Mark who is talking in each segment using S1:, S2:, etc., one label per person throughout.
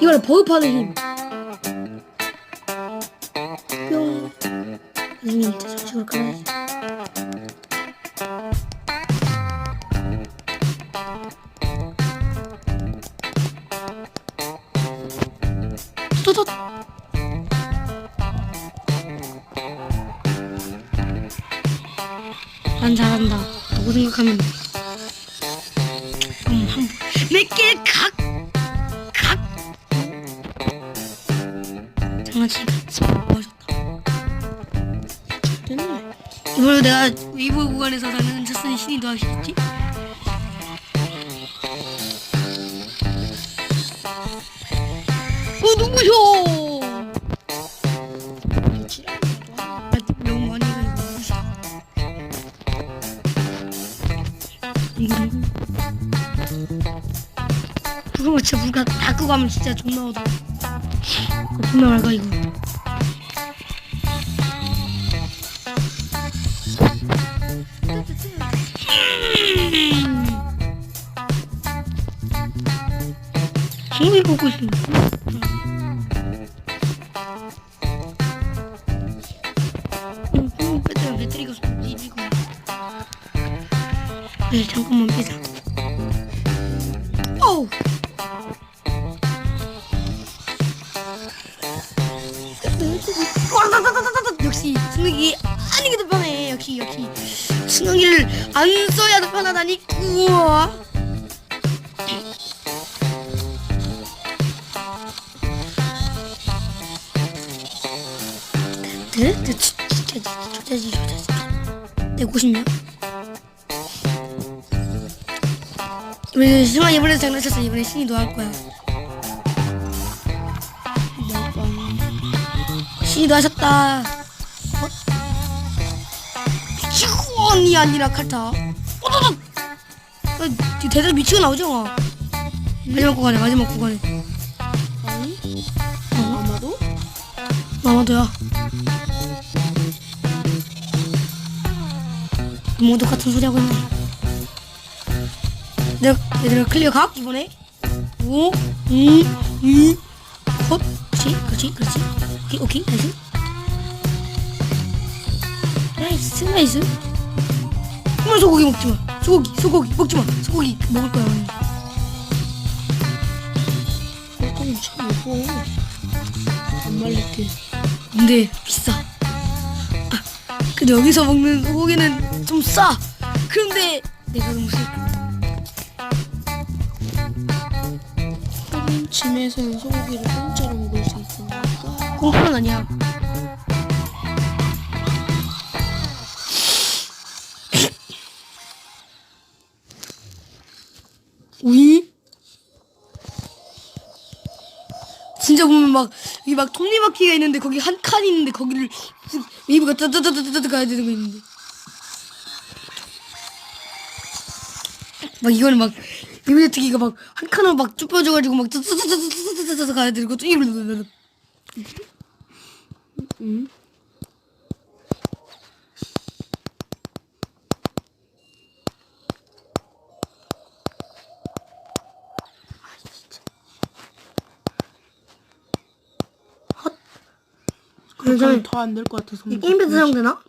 S1: 이거는 버릇하는 힘. 뿅. 이미 저쪽으로 가야지. 또또 난 잘한다. 라고 생각하면 돼. 음, 한, 몇개 각! 각! 내가 위보 구간에서 나는 차선이 신이 더하시겠지? 어, 누구셔? 그거 진짜 물가 다 끄고 하면 진짜 존나 어두워. 존나 맑아 이거. 친구이 보고 이지고. 네 잠깐만 빼자. 어우. 역시 승욱이 아니게 더 편해. 역시 역시 승욱이를 안 써야 더 편하다니. 우와. 네? 네, 진짜 조자지 조자지 내 고십냐? 이번에 승아 이번에 장난쳤어 이번에 신이 너할 거야 신이 너 하셨다 어? 미치곤이 아니라 칼타 어더더 어, 대답 미치고 나오죠 어. 마지막 구간에 마지막 구간에
S2: 아니?
S1: 어?
S2: 아마도?
S1: 마마도야 모두 같은 소리 하고 있네 내가 얘들아 클리어 각 이번에. 오, 이, 이, 컷 그렇지 그렇지 그렇지 오케이 오케이 나이스. 나이스 나이스. 정말 소고기 먹지 마. 소고기 소고기 먹지 마. 소고기 먹을 거야 오늘
S2: 그건 참 예뻐. 안 말릴게.
S1: 근데 비싸. 아, 근데 여기서 먹는 소고기는 좀 싸. 그런데 내가 너무.
S2: 하긴 짐에서는 소고기를 공짜로 먹을 수 있으니까.
S1: 공짜는 아니야. 우이? 진짜 보면 막 여기 막 톱니바퀴가 있는데 거기 한 칸이 있는데 거기를 쓱 웨이브가 따따따따따 가야 되는 거 있는데 막 이거는 막 웨이브 특기가 막한 칸으로 막 좁혀져가지고 막 따따따따따따따 가야 것도 이걸
S2: 응?
S1: 그래서
S2: 더안 될 것 같아서.
S1: 이 게임 패드 사용되나?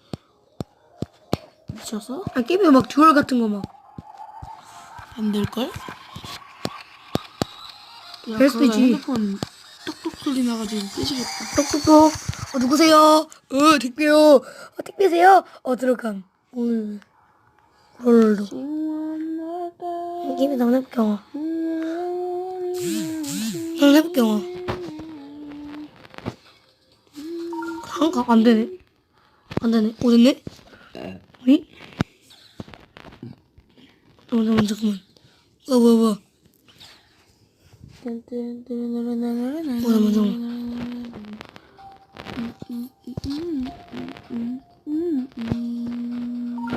S2: 미쳤어?
S1: 아 게임에 막 듀얼 같은 거 막.
S2: 안 될걸? 야,
S1: 될 수도
S2: 그러다
S1: 있지.
S2: 핸드폰 똑똑 소리 나가지고 끄시겠다.
S1: 똑똑똑. 어 누구세요? 어 택배요. 어 택배세요? 어 들어감. 오늘 롤도. 게임에서 한번 해볼게 영화. 한번 해볼게 영화. 한가 안 되네. 안 되네. 오 됐네. 위? 잠깐만 잠깐만 잠깐만. 어 뭐야 뭐야. 뭐야 잠깐만.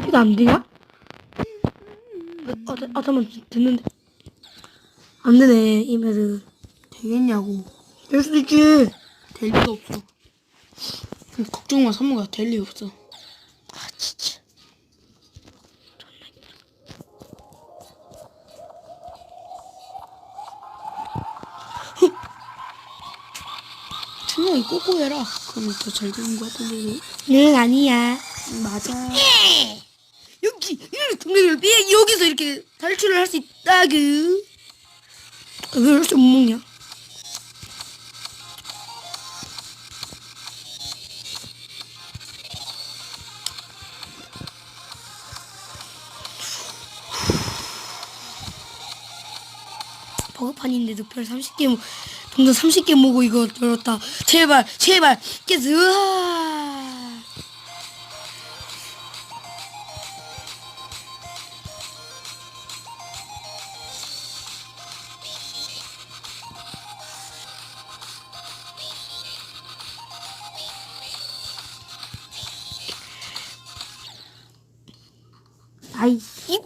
S1: 이거 안 되냐? 아, 되- 아 잠깐만 됐는데 안 되네 이메드
S2: 되겠냐고.
S1: 될 수도 있지
S2: 될 리가 없어. 걱정 마, 사무가 될 리 없어.
S1: 아 진짜
S2: 준영이 꼬꼬 해라. 그러면 더잘 되는 것 같은데.
S1: 응 아니야.
S2: 맞아.
S1: 여기 이렇게 동네를 삐 여기서 이렇게 탈출을 할 수 있다구. 아, 왜 이렇게 못 먹냐? 버거판인데도 별 30개 모, 동전 30개 모고 이거 열었다. 제발, 제발, 깨스, 으아. 아이, 이.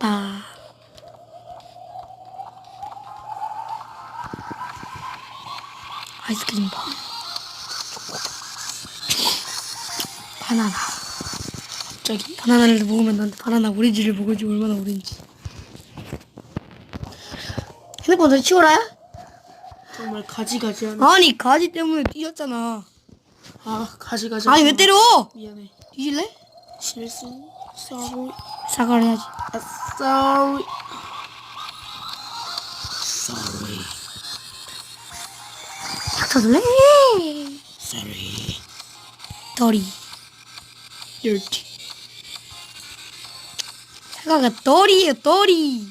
S1: 아. 아이스크림 바. 바나나.
S2: 갑자기?
S1: 바나나를 먹으면 나한테 바나나 오렌지를 먹을지 얼마나 오렌지. 핸드폰 다시 치워라.
S2: 정말 가지가지하네.
S1: 아니 가지 때문에 뛰었잖아.
S2: 아 가지가지.
S1: 아니 왜 때려?
S2: 미안해.
S1: 뒤질래?
S2: 실수. Sorry.
S1: 사과를 해야지.
S2: 아. Sorry.
S1: 닥쳐줄래?
S2: Sorry.
S1: 더리.
S2: Dirty.
S1: 사과가 더리예요 더리.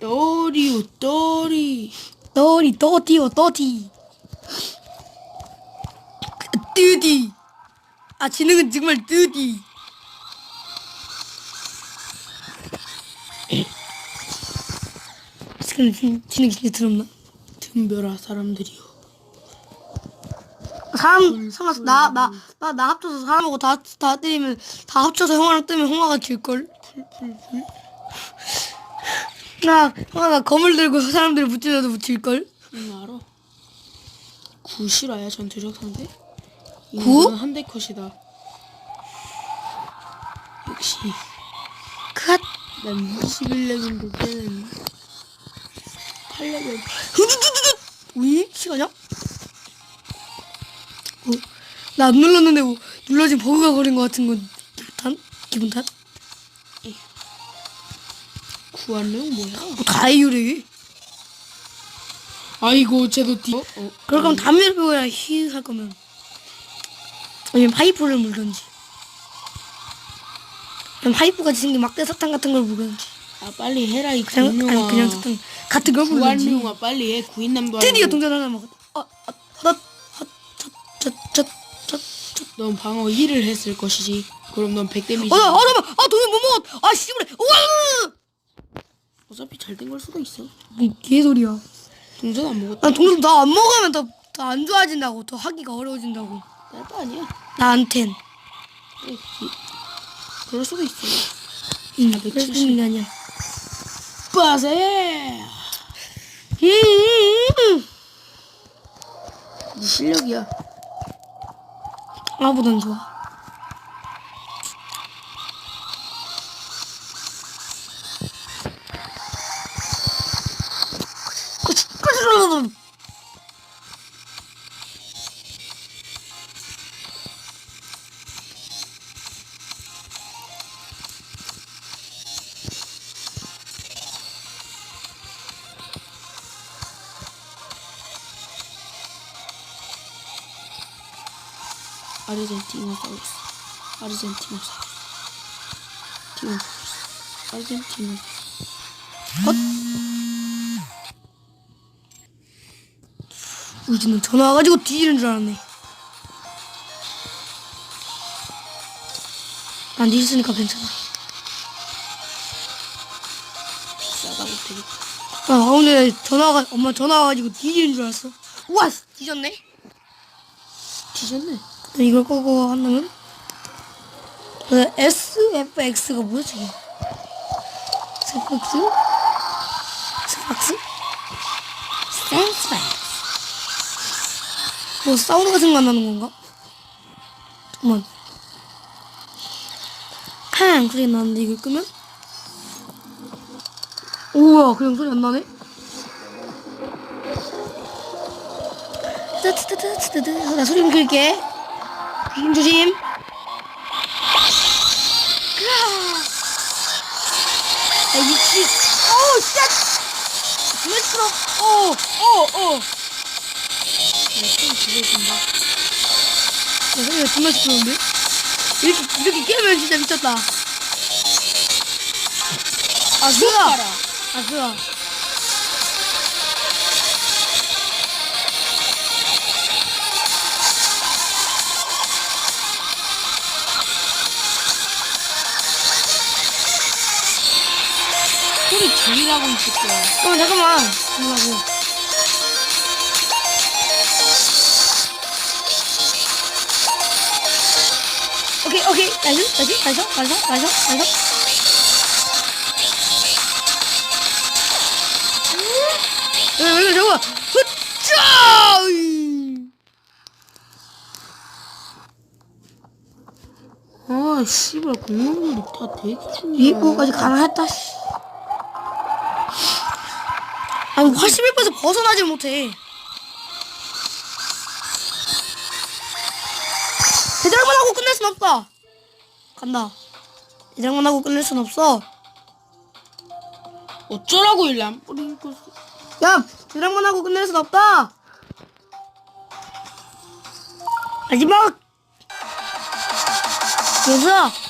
S2: 또리요 또리.
S1: 더리 더티요 더티. 뜨디. 아 지능은 정말 뜨디. 지금 진- 지능 진짜 더럽나?
S2: 덤벼라 사람들이요.
S1: 사람 사람 나나 나 나 합쳐서 사람하고 다 다 때리면 다 합쳐서 형아랑 뜨면 형아가 질 걸.
S2: 풀풀풀.
S1: 나 형아가 검을 들고 사람들을 붙이려도 붙일 걸.
S2: 응 알아. 구 실화야 전투력 상대?
S1: 구?
S2: 한대 컷이다. 역시
S1: 컷.
S2: 난 21레벨인데 쟤는 8레벨.
S1: 후두두두두. 왜 시간이야? 어, 나안 눌렀는데 뭐 눌러진 버그가 걸린 것 같은 건 기분 탓? 기분 탓?
S2: 내용 뭐야?
S1: 뭐 다이유래.
S2: 아이고 쟤도 뒤. 어? 어?
S1: 그럴 거면 담배를 피워야 히할 거면. 아니면 파이프를 물던지. 그냥 파이프 같이 생긴 막대 사탕 같은 걸 물던지.
S2: 아 빨리 해라 이
S1: 그냥. 아니 그냥 사탕 같은 걸 물던지.
S2: 구한룡아 빨리 해 구인남도
S1: 드디어. 동전 하나 먹었다.
S2: 넌 방어 1을 했을 것이지. 그럼 넌 100 데미지.
S1: 어, 나, 아, 잠깐만. 아, 동전 못 먹었. 아, 씨발에. 우와!
S2: 어차피 잘 된 걸 수도 있어.
S1: 뭐 개소리야.
S2: 동전 안 먹었다.
S1: 난 동전 더안 먹으면 더 더 안 좋아진다고. 더 하기가 어려워진다고.
S2: 나도 아니야.
S1: 나한텐.
S2: 그래, 이- 그럴 수도 있어.
S1: 응,
S2: 아,
S1: 그럴 수
S2: 170.
S1: 있는 게 아니야.
S2: 빠세.
S1: 음, 음,
S2: 네 실력이야.
S1: 아보단 좋 아.
S2: 아르헨티노사우루스. 아르헨티노사우루스. 티노사우루스. 아르헨티노.
S1: 우지는 전화 와가지고 뒤지는 줄 알았네. 난 뒤졌으니까 괜찮아.
S2: 비싸다고 되게.
S1: 아, 오늘 전화가 엄마 전화 와가지고 뒤지는 줄 알았어. 우와, 뒤졌네.
S2: 뒤졌네.
S1: 또 이걸 끄고 한다면 그 SFX가 뭐였지? 스팍스? 스팍스? 센스팍스 뭐 사우드 같은 거 나는 건가? 잠깐만 칸 소리 나는데 이걸 끄면? 우와 그냥 소리 안 나네 나 소리 좀 끌게 조심 조심 야 미치 어우 쉣 정말 시끄러 어어어
S2: 내손 집에 준다.
S1: 야, 소리가 정말 시끄러운데? 이렇게, 이렇게 깨면 진짜 미쳤다. 아, 수아! 아, 수아.
S2: 소리 줄이라고 있을게요.
S1: 어, 잠깐만. 잠깐만. 오케이, 오케이. 나이스, 나이스, 나이스, 나이스, 나이스, 나이스. 왜, 왜, 왜, 저거.
S2: 아, 씨발, 공룡들이 다 되게 중요해.
S1: 위에까지 가능했다, 씨. 아니, 81%에서 벗어나질 못해. 대장만 하고 끝낼 순 없다. 간다. 대장만 하고 끝낼 순 없어.
S2: 어쩌라고 뿌리고.
S1: 야, 대장만 하고 끝낼 순 없다. 마지막. 여기서